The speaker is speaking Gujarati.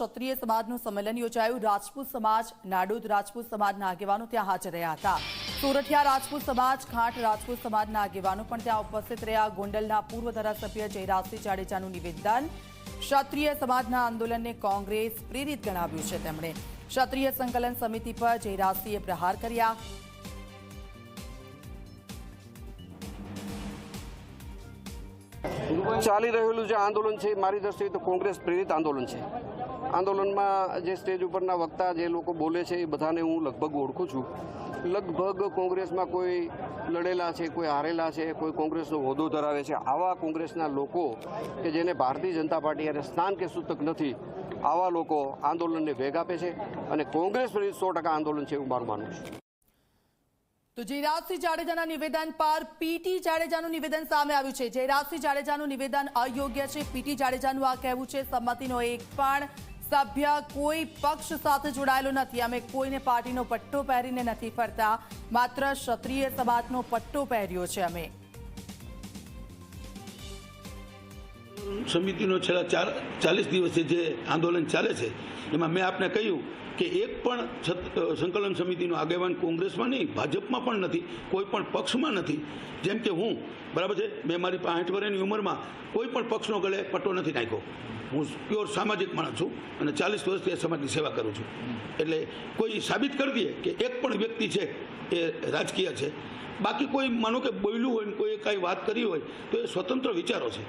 ક્ષત્રિય સમાજનું સંમેલન યોજાયું. રાજપૂત સમાજ, નાડોદ રાજપૂત સમાજના આગેવાનો ત્યાં હાજર રહ્યા હતા. સોરઠિયા રાજપૂત સમાજ, ખાંટ રાજપૂત સમાજના આગેવાનો પણ ત્યાં ઉપસ્થિત રહ્યા. ગોંડલના પૂર્વ ધારાસભ્ય જયરાજસિંહ જાડેજાનું નિવેદન. ક્ષત્રિય સમાજના આંદોલનને કોંગ્રેસ પ્રેરિત ગણાવ્યું છે તેમણે. ક્ષત્રિય સંકલન સમિતિ પર જયરાજસિંહે પ્રહાર કર્યા. ચાલી રહેલું જે આંદોલન છે મારી દ્રષ્ટિએ તો કોંગ્રેસ પ્રેરિત આંદોલન છે. આંદોલનમાં જે સ્ટેજ ઉપરના વક્તા જે લોકો બોલે છે એ બધાને હું લગભગ ઓળખું છું. લગભગ કોંગ્રેસમાં કોઈ લડેલા છે, કોઈ હારેલા છે, કોઈ કોંગ્રેસનો હોદ્દો ધરાવે છે, આવા કોંગ્રેસના લોકો કે જેને ભારતીય જનતા પાર્ટી અને સ્થાન કે સૂતક નથી, આવા લોકો આંદોલનને વેગ આપે છે અને કોંગ્રેસ પ્રેરિત સો ટકા આંદોલન છે એવું મારું માનવું છે. તો જયરાજસિંહ જાડેજાના નિવેદન પર પીટી જાડેજાનું નિવેદન સામે આવ્યું છે. જયરાજસિંહ જાડેજાનું નિવેદન અયોગ્ય છે. પીટી જાડેજાનું આ કહેવું છે, સંમતિનો એક પણ સભ્ય કોઈ પક્ષ સાથે જોડાયેલો નથી. અમે કોઈને પાર્ટીનો પટ્ટો પહેરીને નથી ફરતા. માત્ર ક્ષત્રિય સમાજનો પટ્ટો પહેર્યો છે અમે. સમિતિનો છેલ્લા ચાર ચાલીસ દિવસથી જે આંદોલન ચાલે છે, એમાં મેં આપને કહ્યું કે એક પણ સંકલન સમિતિનો આગેવાન કોંગ્રેસમાં નહીં, ભાજપમાં પણ નથી, કોઈ પણ પક્ષમાં નથી. જેમ કે હું, બરાબર છે? મેં મારી પાંઠ વર્ષની ઉંમરમાં કોઈ પણ પક્ષનો ગળે પટ્ટો નથી નાખ્યો. હું પ્યોર સામાજિક માણસ છું અને ચાલીસ વર્ષથી સમાજની સેવા કરું છું. એટલે કોઈ સાબિત કરી દઈએ કે એક પણ વ્યક્તિ છે, એ રાજકીય છે. બાકી કોઈ માનો કે બોલ્યું હોય ને કોઈ કાંઈ વાત કરી હોય, તો એ સ્વતંત્ર વિચારો છે.